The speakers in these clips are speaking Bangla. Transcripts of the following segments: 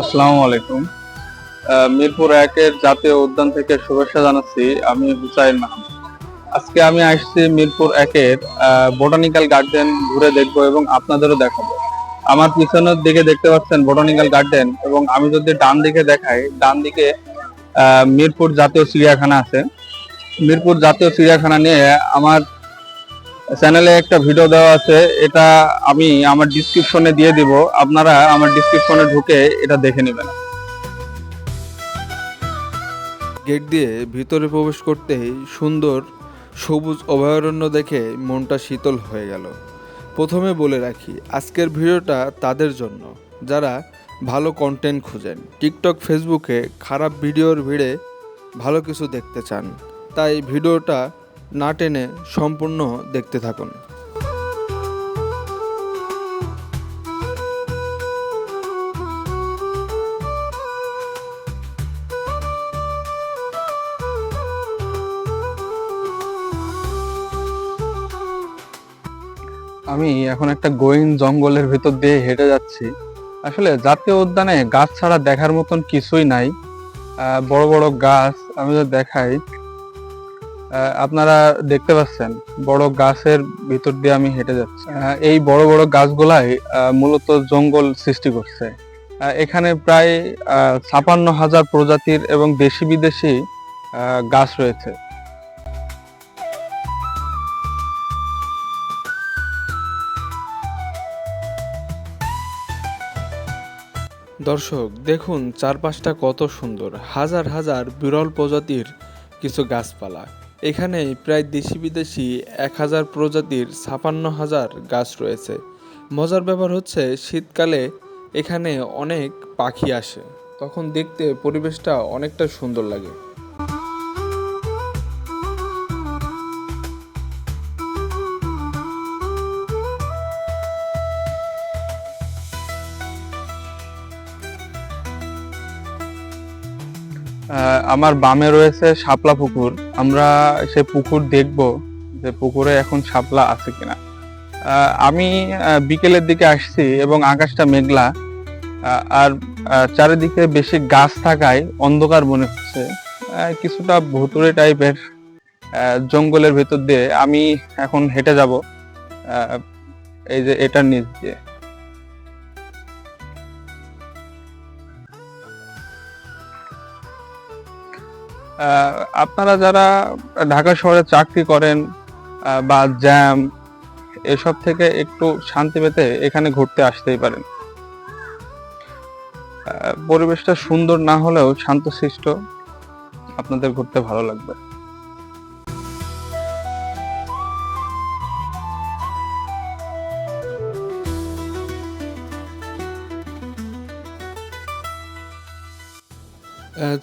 আসসালামু আলাইকুম। মিরপুর একের জাতীয় উদ্যান থেকে শুভেচ্ছা জানাচ্ছি। আমি হুসাইন মাহমুদ। আজকে আমি আসছি মিরপুর একের বোটানিক্যাল গার্ডেন ঘুরে দেখব এবং আপনাদেরও দেখাবো। আমার পিছনের দিকে দেখতে পাচ্ছেন বোটানিক্যাল গার্ডেন এবং আমি যদি ডান দিকে দেখাই, ডান দিকে মিরপুর জাতীয় চিড়িয়াখানা আছে। মিরপুর জাতীয় চিড়িয়াখানা নিয়ে আমার চ্যানেলে একটা ভিডিও দেওয়া আছে, এটা আমি আমার ডিসক্রিপশনে দিয়ে দিব। আপনারা আমার ডিসক্রিপশনে ঢুকে এটা দেখে নেবেন। গেট দিয়ে ভিতরে প্রবেশ করতেই সুন্দর সবুজ অভয়ারণ্য দেখে মনটা শীতল হয়ে গেল। প্রথমে বলে রাখি, আজকের ভিডিওটা তাদের জন্য। যারা ভালো কন্টেন্ট খুঁজেন টিকটক ফেসবুকে খারাপ ভিডিওর ভিড়ে ভালো কিছু দেখতে চান, তাই ভিডিওটা না টেনে সম্পূর্ণ দেখতে থাকুন। আমি এখন একটা গোয়িং জঙ্গলের ভিতর দিয়ে হেঁটে যাচ্ছি। আসলে জাতীয় উদ্যানে গাছ ছাড়া দেখার মতন কিছুই নাই। বড় বড় গাছ আমি যদি দেখাই। আপনারা দেখতে পাচ্ছেন, বড় গাছের ভিতর দিয়ে আমি হেঁটে যাচ্ছি। এই বড় বড় গাছগুলাই মূলত জঙ্গল সৃষ্টি করছে। এখানে প্রায় ছাপান্ন হাজার প্রজাতির এবং দেশি বিদেশি গাছ রয়েছে। দর্শক, দেখুন চারপাশটা কত সুন্দর। হাজার হাজার বিরল প্রজাতির কিছু গাছপালা। এখানে প্রায় দেশি বিদেশি এক হাজার প্রজাতির ছাপান্ন হাজার গাছ রয়েছে। মজার ব্যাপার হচ্ছে, শীতকালে এখানে অনেক পাখি আসে। তখন দেখতে পরিবেশটা অনেকটা সুন্দর লাগে। আমার বামে রয়েছে শাপলা পুকুর। আমরা সে পুকুর দেখব যে পুকুরে এখন শাপলা আছে কিনা। আমি বিকেলের দিকে আসছি এবং আকাশটা মেঘলা। আর চারিদিকে বেশি গাছ থাকায় অন্ধকার মনে হচ্ছে। কিছুটা ভুতুরে টাইপের জঙ্গলের ভেতর দিয়ে আমি এখন হেঁটে যাব। এই যে এটার নিচ দিয়ে। আপনারা যারা ঢাকা শহরে চাকরি করেন বা জ্যাম এসব থেকে একটু শান্তি পেতে এখানে ঘুরতে আসতেই পারেন। পরিবেশটা সুন্দর না হলেও শান্ত শান্তশিষ্ট আপনাদের ঘুরতে ভালো লাগবে।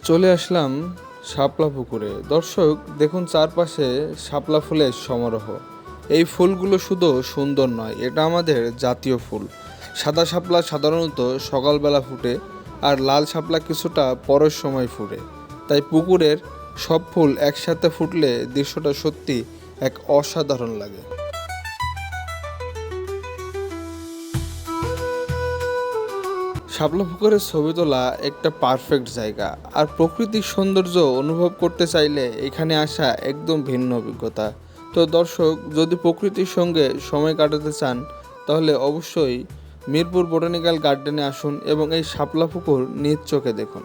চলে আসলাম শাপলা পুকুরে। দর্শক, দেখুন চারপাশে শাপলা ফুলের সমারোহ। এই ফুলগুলো শুধু সুন্দর নয়, এটা আমাদের জাতীয় ফুল। সাদা শাপলা সাধারণত সকালবেলা ফুটে আর লাল শাপলা কিছুটা পরের সময় ফুটে। তাই পুকুরের সব ফুল একসাথে ফুটলে দৃশ্যটা সত্যি এক অসাধারণ লাগে। শাপলা পুকুরের ছবি তোলা একটা পারফেক্ট জায়গা। আর প্রকৃতিক সৌন্দর্য অনুভব করতে চাইলে এখানে আসা একদম ভিন্ন অভিজ্ঞতা। তো দর্শক, যদি প্রকৃতির সঙ্গে সময় কাটাতে চান, তাহলে অবশ্যই মিরপুর বোটানিক্যাল গার্ডেনে আসুন এবং এই শাপলা পুকুর নিজ চোখে দেখুন।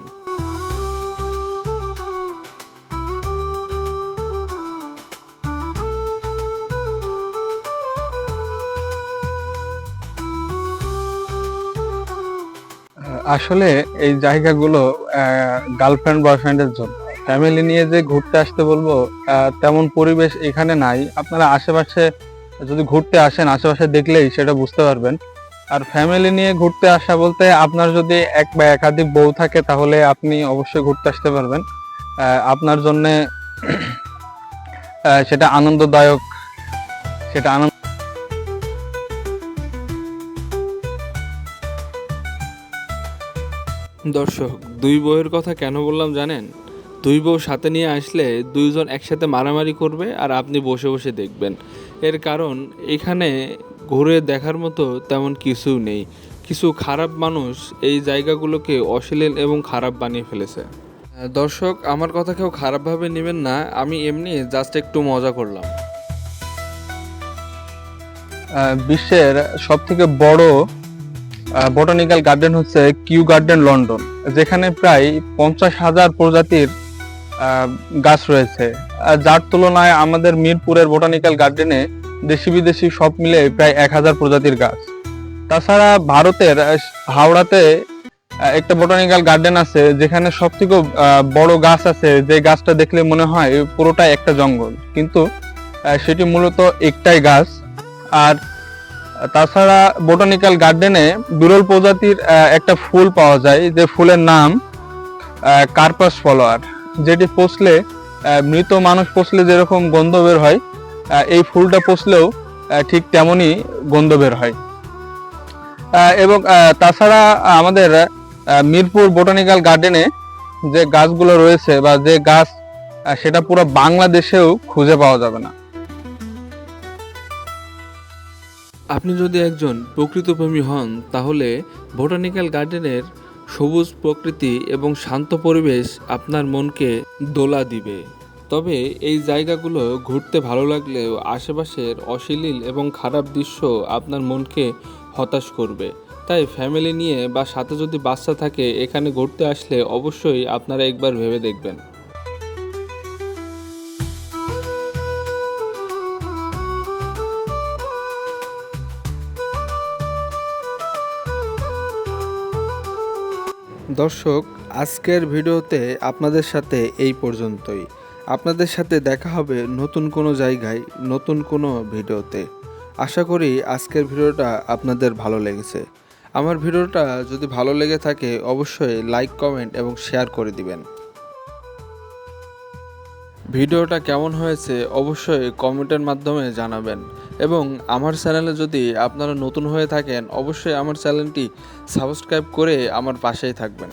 আসলে এই জায়গাগুলো গার্লফ্রেন্ড বয়ফ্রেন্ডের জন্য। ফ্যামিলি নিয়ে যে ঘুরতে আসতে বলব তেমন পরিবেশ এখানে নাই। আপনারা আশেপাশে যদি ঘুরতে আসেন, আশেপাশে দেখলেই সেটা বুঝতে পারবেন। আর ফ্যামিলি নিয়ে ঘুরতে আসা বলতে আপনার যদি এক বা একাধিক বউ থাকে, তাহলে আপনি অবশ্যই ঘুরতে আসতে পারবেন। আপনার জন্য সেটা আনন্দদায়ক, সেটা আনন্দ দর্শক, দুই বউয়ের কথা কেন বললাম জানেন? দুই বউ সাথে নিয়ে আসলে দুইজন একসাথে মারামারি করবে আর আপনি বসে বসে দেখবেন। এর কারণ, এখানে ঘুরে দেখার মতো তেমন কিছু নেই। কিছু খারাপ মানুষ এই জায়গাগুলোকে অশ্লীল এবং খারাপ বানিয়ে ফেলেছে। দর্শক, আমার কথা কেউ খারাপভাবে নেবেন না, আমি এমনি জাস্ট একটু মজা করলাম। বিশ্বের সবথেকে বড় বোটানিক্যাল গার্ডেন হচ্ছে কিউ গার্ডেন লন্ডন যেখানে প্রায় পঞ্চাশ হাজার প্রজাতির গাছ রয়েছে। যার তুলনায় আমাদের মিরপুরের বোটানিক্যাল গার্ডেনে দেশি বিদেশি সব মিলে প্রায় এক হাজার প্রজাতির গাছ। তাছাড়া ভারতের হাওড়াতে একটা বোটানিক্যাল গার্ডেন আছে, যেখানে সব থেকে বড় গাছ আছে, যে গাছটা দেখলে মনে হয় পুরোটাই একটা জঙ্গল। কিন্তু সেটি মূলত একটাই গাছ। আর তাছাড়া বোটানিক্যাল গার্ডেনে বিরল প্রজাতির একটা ফুল পাওয়া যায়। যে ফুলের নাম কার্পাস ফলোয়ার। যেটি পচলে মৃত মানুষ পচলে যেরকম গন্ধ বের হয় এই ফুলটা পচলেও ঠিক তেমনই গন্ধ বের হয়। এবং তাছাড়া আমাদের মিরপুর বোটানিক্যাল গার্ডেনে যে গাছগুলো রয়েছে বা যে গাছ সেটা পুরো বাংলাদেশেও খুঁজে পাওয়া যাবে না। আপনি যদি একজন প্রকৃতপ্রেমী হন, তাহলে বোটানিক্যাল গার্ডেনের সবুজ প্রকৃতি এবং শান্ত পরিবেশ আপনার মনকে দোলা দিবে। তবে এই জায়গাগুলো ঘুরতে ভালো লাগলেও আশেপাশের অশ্লীল এবং খারাপ দৃশ্য আপনার মনকে হতাশ করবে। তাই ফ্যামিলি নিয়ে বা সাথে যদি বাচ্চা থাকে, এখানে ঘুরতে আসলে অবশ্যই আপনারা একবার ভেবে দেখবেন। দর্শক, আজকের ভিডিওতে আপনাদের সাথে এই পর্যন্তই। আপনাদের সাথে দেখা হবে নতুন কোনো জায়গায়, নতুন কোনো ভিডিওতে। আশা করি আজকের ভিডিওটা আপনাদের ভালো লেগেছে। আমার ভিডিওটা যদি ভালো লেগে থাকে, অবশ্যই লাইক, কমেন্ট এবং শেয়ার করে দিবেন। ভিডিওটা কেমন হয়েছে, অবশ্যই কমেন্টের মাধ্যমে জানাবেন। এবং আমার চ্যানেলে যদি আপনারা নতুন হয়ে থাকেন, অবশ্যই আমার চ্যানেলটি সাবস্ক্রাইব করে আমার পাশেই থাকবেন।